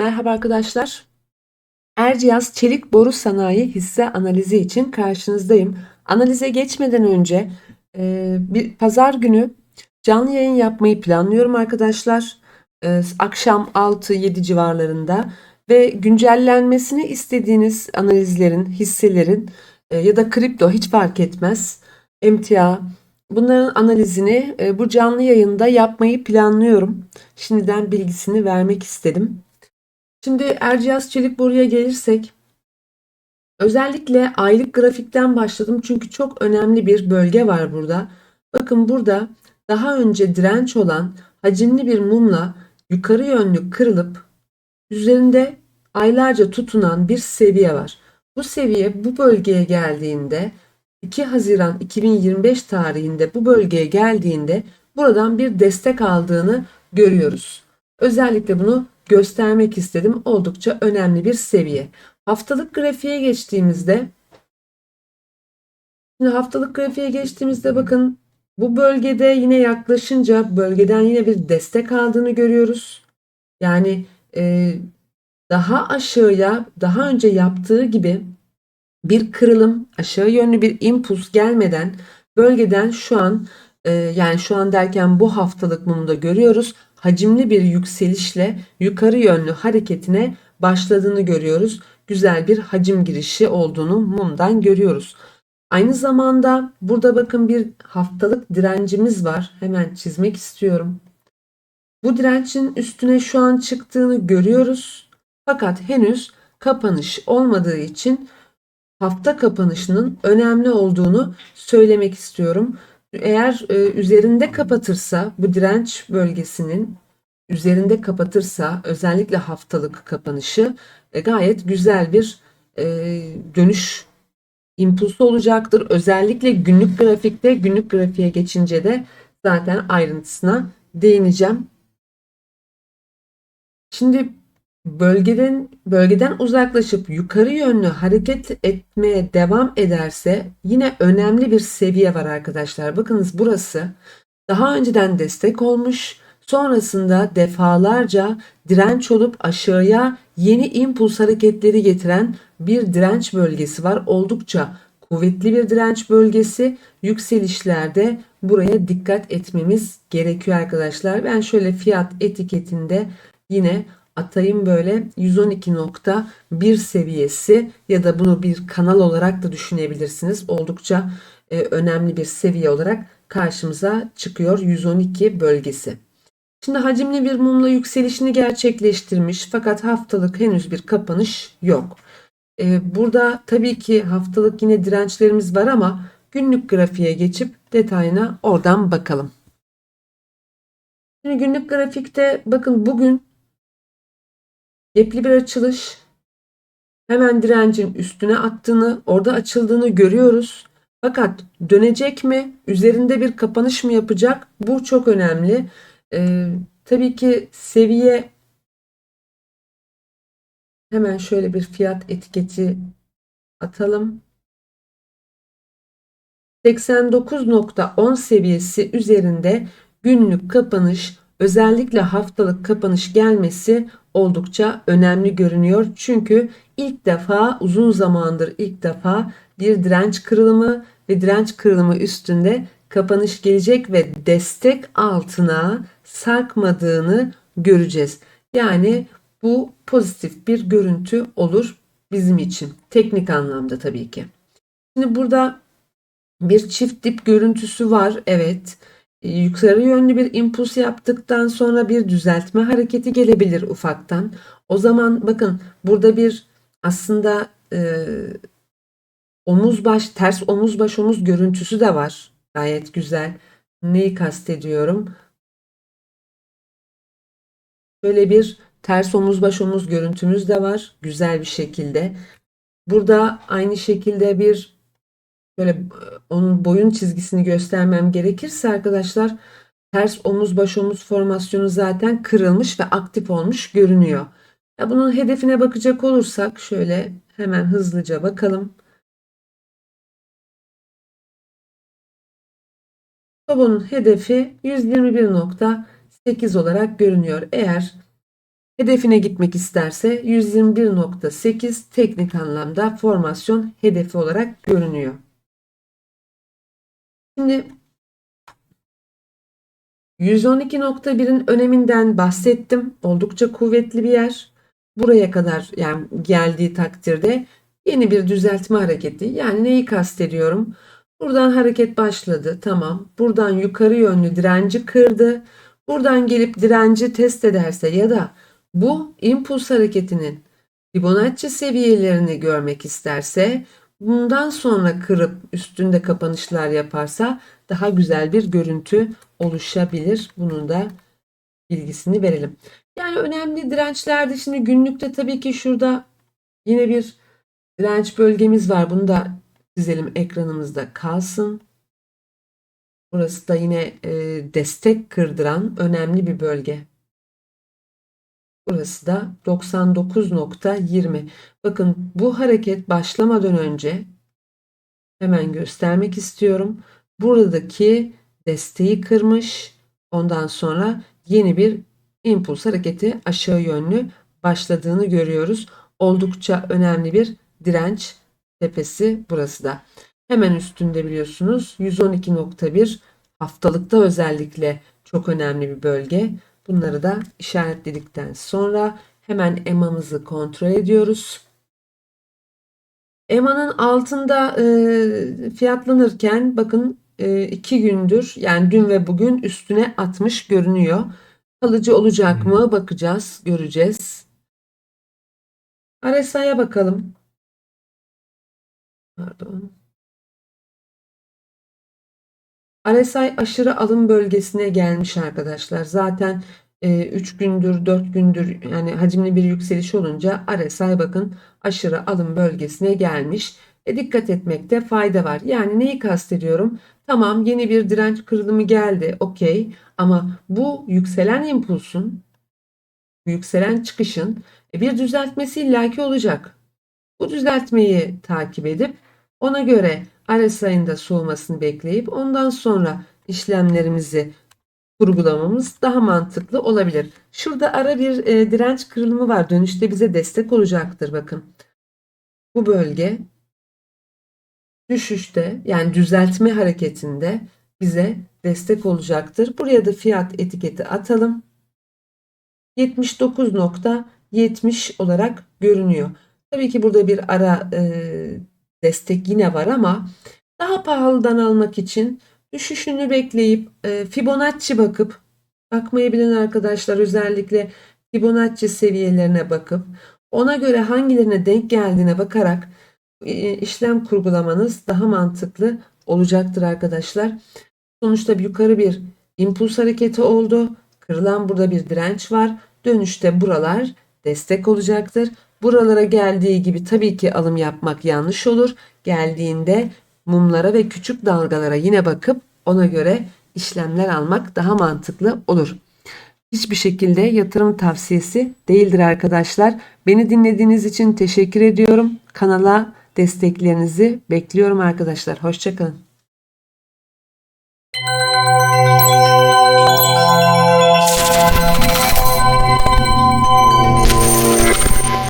Merhaba arkadaşlar. Erciyes Çelik Boru Sanayi hisse analizi için karşınızdayım. Analize geçmeden önce e, bir pazar günü canlı yayın yapmayı planlıyorum arkadaşlar. E, akşam 6-7 civarlarında ve güncellenmesini istediğiniz analizlerin, hisselerin e, ya da kripto hiç fark etmez. Emtia bunların analizini e, bu canlı yayında yapmayı planlıyorum. Şimdiden bilgisini vermek istedim. Şimdi Erciyes Çelik Boru'ya gelirsek özellikle aylık grafikten başladım çünkü çok önemli bir bölge var burada. Bakın burada daha önce direnç olan hacimli bir mumla yukarı yönlü kırılıp üzerinde aylarca tutunan bir seviye var. Bu seviye bu bölgeye geldiğinde 2 Haziran 2025 tarihinde bu bölgeye geldiğinde buradan bir destek aldığını görüyoruz. Özellikle bunu göstermek istedim. Oldukça önemli bir seviye. Haftalık grafiğe geçtiğimizde Şimdi haftalık grafiğe geçtiğimizde bakın bu bölgede yine yaklaşınca bölgeden yine bir destek aldığını görüyoruz. Yani e, daha aşağıya daha önce yaptığı gibi bir kırılım aşağı yönlü bir impuls gelmeden bölgeden şu an e, yani şu an derken bu haftalık mumda görüyoruz hacimli bir yükselişle yukarı yönlü hareketine başladığını görüyoruz. Güzel bir hacim girişi olduğunu mumdan görüyoruz. Aynı zamanda burada bakın bir haftalık direncimiz var. Hemen çizmek istiyorum. Bu direncin üstüne şu an çıktığını görüyoruz. Fakat henüz kapanış olmadığı için hafta kapanışının önemli olduğunu söylemek istiyorum. Eğer e, üzerinde kapatırsa bu direnç bölgesinin üzerinde kapatırsa özellikle haftalık kapanışı e, gayet güzel bir e, dönüş impulsu olacaktır. Özellikle günlük grafikte günlük grafiğe geçince de zaten ayrıntısına değineceğim. Şimdi bölgeden bölgeden uzaklaşıp yukarı yönlü hareket etmeye devam ederse yine önemli bir seviye var arkadaşlar. Bakınız burası daha önceden destek olmuş. Sonrasında defalarca direnç olup aşağıya yeni impuls hareketleri getiren bir direnç bölgesi var. Oldukça kuvvetli bir direnç bölgesi. Yükselişlerde buraya dikkat etmemiz gerekiyor arkadaşlar. Ben şöyle fiyat etiketinde yine atayım böyle 112.1 seviyesi ya da bunu bir kanal olarak da düşünebilirsiniz. Oldukça e, önemli bir seviye olarak karşımıza çıkıyor 112 bölgesi. Şimdi hacimli bir mumla yükselişini gerçekleştirmiş fakat haftalık henüz bir kapanış yok. E, burada tabii ki haftalık yine dirençlerimiz var ama günlük grafiğe geçip detayına oradan bakalım. Şimdi günlük grafikte bakın bugün Gepli bir açılış. Hemen direncin üstüne attığını, orada açıldığını görüyoruz. Fakat dönecek mi? Üzerinde bir kapanış mı yapacak? Bu çok önemli. Ee, tabii ki seviye hemen şöyle bir fiyat etiketi atalım. 89.10 seviyesi üzerinde günlük kapanış özellikle haftalık kapanış gelmesi oldukça önemli görünüyor. Çünkü ilk defa uzun zamandır ilk defa bir direnç kırılımı ve direnç kırılımı üstünde kapanış gelecek ve destek altına sarkmadığını göreceğiz. Yani bu pozitif bir görüntü olur bizim için. Teknik anlamda tabii ki. Şimdi burada bir çift dip görüntüsü var. Evet. Yukarı yönlü bir impuls yaptıktan sonra bir düzeltme hareketi gelebilir ufaktan. O zaman bakın burada bir aslında e, omuz baş ters omuz baş omuz görüntüsü de var. Gayet güzel. Neyi kastediyorum? Böyle bir ters omuz baş omuz görüntümüz de var. Güzel bir şekilde. Burada aynı şekilde bir böyle e, onun boyun çizgisini göstermem gerekirse arkadaşlar ters omuz baş omuz formasyonu zaten kırılmış ve aktif olmuş görünüyor. Ya bunun hedefine bakacak olursak şöyle hemen hızlıca bakalım. Tobonun hedefi 121.8 olarak görünüyor. Eğer Hedefine gitmek isterse 121.8 teknik anlamda formasyon hedefi olarak görünüyor. Şimdi 112.1'in öneminden bahsettim. Oldukça kuvvetli bir yer. Buraya kadar yani geldiği takdirde yeni bir düzeltme hareketi. Yani neyi kastediyorum? Buradan hareket başladı. Tamam. Buradan yukarı yönlü direnci kırdı. Buradan gelip direnci test ederse ya da bu impuls hareketinin Fibonacci seviyelerini görmek isterse bundan sonra kırıp üstünde kapanışlar yaparsa daha güzel bir görüntü oluşabilir. Bunun da bilgisini verelim. Yani önemli dirençlerde şimdi günlükte tabii ki şurada yine bir direnç bölgemiz var. Bunu da çizelim ekranımızda kalsın. Burası da yine e, destek kırdıran önemli bir bölge. Burası da 99.20. Bakın bu hareket başlamadan önce hemen göstermek istiyorum. Buradaki desteği kırmış. Ondan sonra yeni bir impuls hareketi aşağı yönlü başladığını görüyoruz. Oldukça önemli bir direnç tepesi burası da. Hemen üstünde biliyorsunuz 112.1 haftalıkta özellikle çok önemli bir bölge. Bunları da işaretledikten sonra hemen EMA'mızı kontrol ediyoruz. EMA'nın altında e, fiyatlanırken bakın 2 gündür yani dün ve bugün üstüne atmış görünüyor. Kalıcı olacak mı bakacağız, göreceğiz. RSI'ye bakalım. Pardon. RSI aşırı alım bölgesine gelmiş arkadaşlar. Zaten 3 gündür 4 gündür yani hacimli bir yükseliş olunca RSI bakın aşırı alım bölgesine gelmiş. E, dikkat etmekte fayda var. Yani neyi kastediyorum? Tamam yeni bir direnç kırılımı geldi okey ama bu yükselen impulsun yükselen çıkışın e, bir düzeltmesi illaki olacak. Bu düzeltmeyi takip edip ona göre RSI'nin da soğumasını bekleyip ondan sonra işlemlerimizi kurgulamamız daha mantıklı olabilir. Şurada ara bir e, direnç kırılımı var. Dönüşte bize destek olacaktır bakın. Bu bölge düşüşte yani düzeltme hareketinde bize destek olacaktır. Buraya da fiyat etiketi atalım. 79.70 olarak görünüyor. Tabii ki burada bir ara e, destek yine var ama daha pahalıdan almak için düşüşünü bekleyip e, Fibonacci bakıp bakmayı bilen arkadaşlar özellikle Fibonacci seviyelerine bakıp ona göre hangilerine denk geldiğine bakarak e, işlem kurgulamanız daha mantıklı olacaktır arkadaşlar. Sonuçta yukarı bir impuls hareketi oldu. Kırılan burada bir direnç var. Dönüşte buralar destek olacaktır. Buralara geldiği gibi tabii ki alım yapmak yanlış olur. Geldiğinde mumlara ve küçük dalgalara yine bakıp ona göre işlemler almak daha mantıklı olur. Hiçbir şekilde yatırım tavsiyesi değildir arkadaşlar. Beni dinlediğiniz için teşekkür ediyorum. Kanala desteklerinizi bekliyorum arkadaşlar. Hoşçakalın.